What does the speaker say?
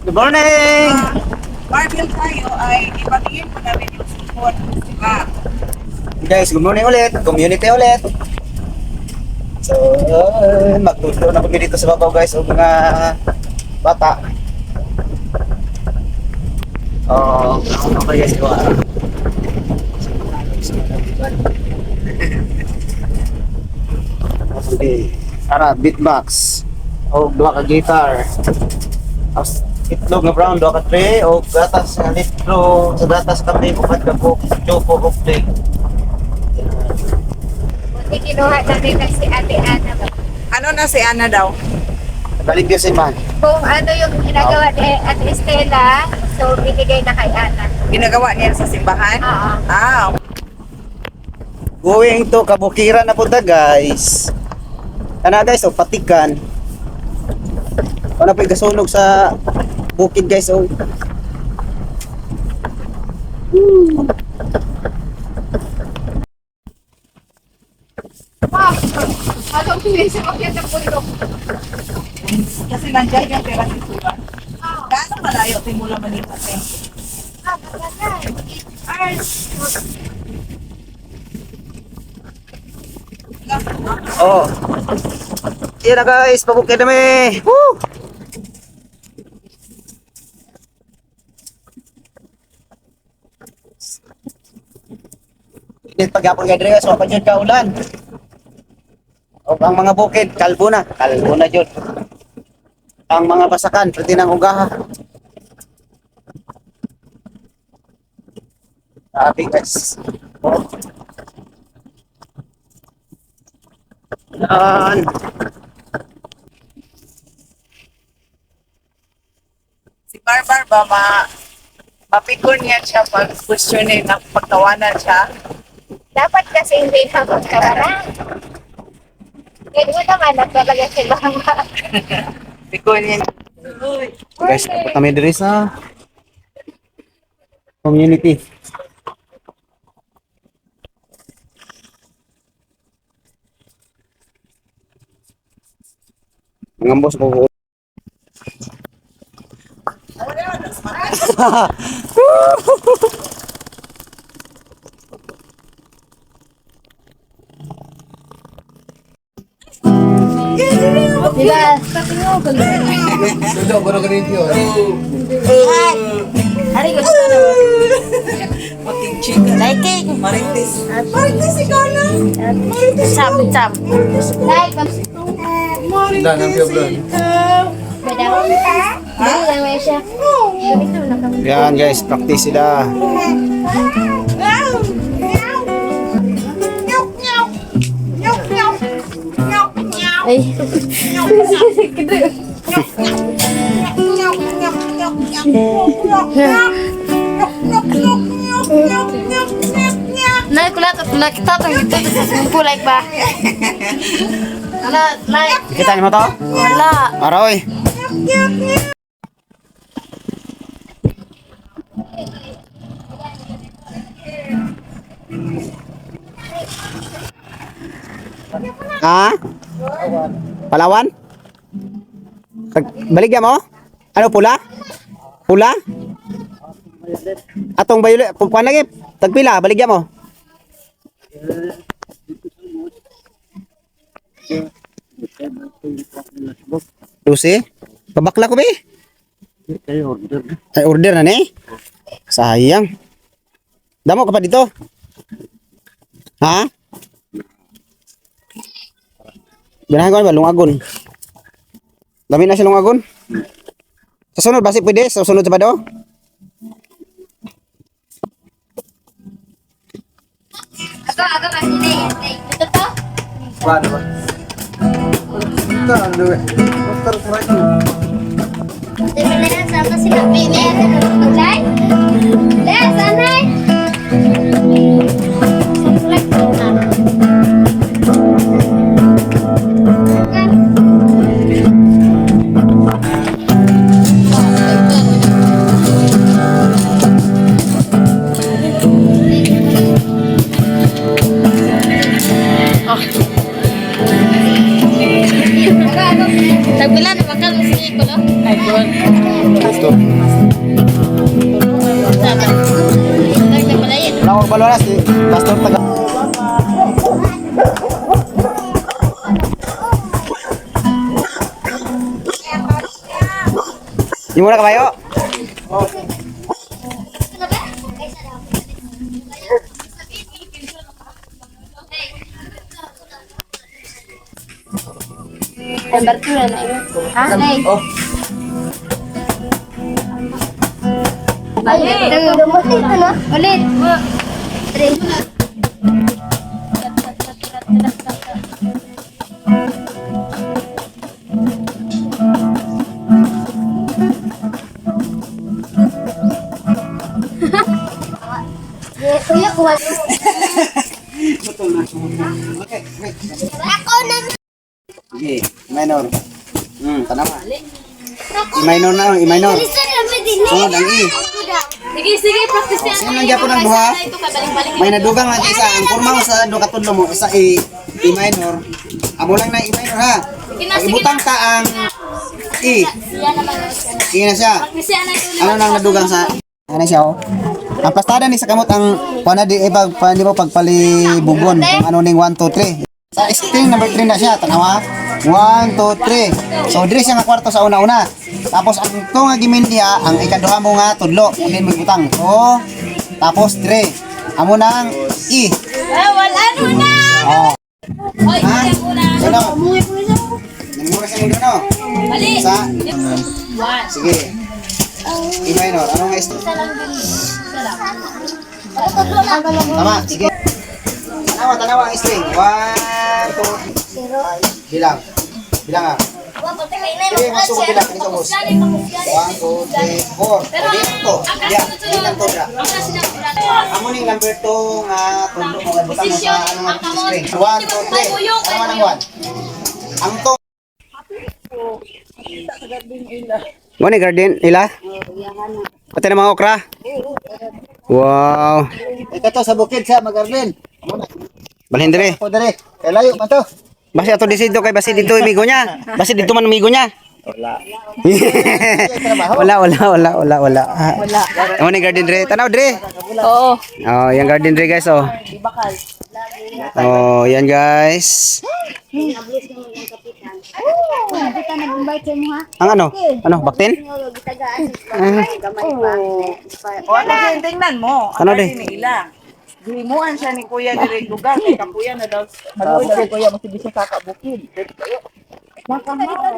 Good morning! Marvel tayo ay ipatingin po namin yung support diba? Guys, good morning ulit. Community ulit. So, uh, magtuturo na kami dito sa babaw guys o mga bata. Oh, okay guys, diba? Okay. Tara, beatbox. O, duha ka guitar. Tapos, itlog na brown, duha ka tray. O, gatas na litro. Sa gatas kami, upat ka po. Choco, okay. Buti kinuha namin na si Ate Ana. Ano na si Ana daw? Balik yun si Man. Kung ano yung ginagawa ni Ate Estela, so binigay na kay Ana. Ginagawa niya sa simbahan? Oo. Ah, Going to Kabukira na punta guys. Kana guys, oh, patikan. Ano pa gasunog sa bukid guys, oh. Wow! Anong pinisip ko yan ng bundok? kasi nandiyan yung pera si Suba. Gaano malayo timula Manila eh? Ah. Hours. Oh. Yan na guys, pabukid na may. Woo! Init pagyapon kay Dre, so pa ka ulan. O ang mga bukid, kalbo na, kalbo na jud. Ang mga basakan, pwede nang ugaha. Sabi guys. Yan. Si Barbar ba ma mapikon niya siya pag questionin na pagtawanan siya? Dapat kasi hindi na magkawalan. Kaya mo naman, nagtalaga si Mama. Pikon niya. Guys, dapat kami diri sa community. Ngambos ko ko. Diba? Hari ko na Making. Liking. Marites. Marites ikaw na. Like. Badaw lang may siya. Ganito na kami. Yan guys, practice sila. Ay. Nay, kulat at nakita itong dito sa kulay ba? Wala, like. Kita niyo mo to? Wala. Aroy. Ha? Palawan? Baligyan mo? Ano pula? Pula? Atong violet, kuan lagi. Tagpila, baligyan mo. Lucy? Pabakla ko be? Ay, order na ni? Sayang. Damo ka pa dito? Ha? Ganahan ko ba? Lungagon. Dami na siya lungagon. Sa sunod, basi pwede? Sa sunod sa bado? Ako, ako mas hindi. Ito to? Paano ba? Ito, ano? Doktor Frank. Di ba na na? Mo sige Ay, doon. Pastor. Wala ko balo na si Pastor taga. Yung muna kabayo. Oh. Ulit. Okay, wait. Ako na. Sige, minor. Hmm, tanawa. I-minor na, i-minor. Sunod ang I. Sige, sige, practice yan. Sino nandiyan po ng buha? Ito ka, balik-balik. May nadugang nga isa. Ang kurma mo sa do katudlo mo, isa i i-minor. Amo lang na i-minor ha. Pag ibutang ka ang naman. I na siya. Ano nang nadugang sa ano siya oh. Ang pastada ni sa kamot ang pana di eh, pag pa, di mo pagpalibugon kung ano ning 1 2 3. Sa string number 3 na siya, tanawa. 1 2 3. So diri siya nga kwarto sa una-una. Tapos ang to nga gimin niya, ang ikaduha mo nga tudlo, unin mo ibutang. So tapos 3. Amo nang i. Ah, wala no na. Oh. Oy, Ha? Ano? Namura sa mundo no? Bali. Sa One. sige. I minor, ano nga string? Tama, sige. Tanawa, tanawa ang string. One, two, bilang. Bilang ah. Sige, masuk ko bilang. Dito, boss. One, two, three, four. O, di lang to. Diyan, di lang to, dra. Amo ning number two nga tundo mo butang mo sa ano nga string. One, two, three. Tanawa ng one. Ang to. Gani garden ila? Pati na mga okra? Wow. Ito to sa bukid sa Magarden. Balhin dire. Po dire. Kay layo man to. Basi ato disido kay basi dito imigo niya. Basi dito man imigo niya. Wala. wala, wala, wala, wala, wala. Wala. Amo ni garden dire. Tanaw dire. Oo. Oh, yan garden dire guys oh. Oh, yan guys. Ang ano? Ano, baktin? Gitagaan. O, ano din, tingnan mo. Ano Ang di? ni ila. Gihimuan siya ni Kuya Direk Lugar. Kay kapuya na daw. Ano Kuya, masibis siya kakabukid. Makamaw.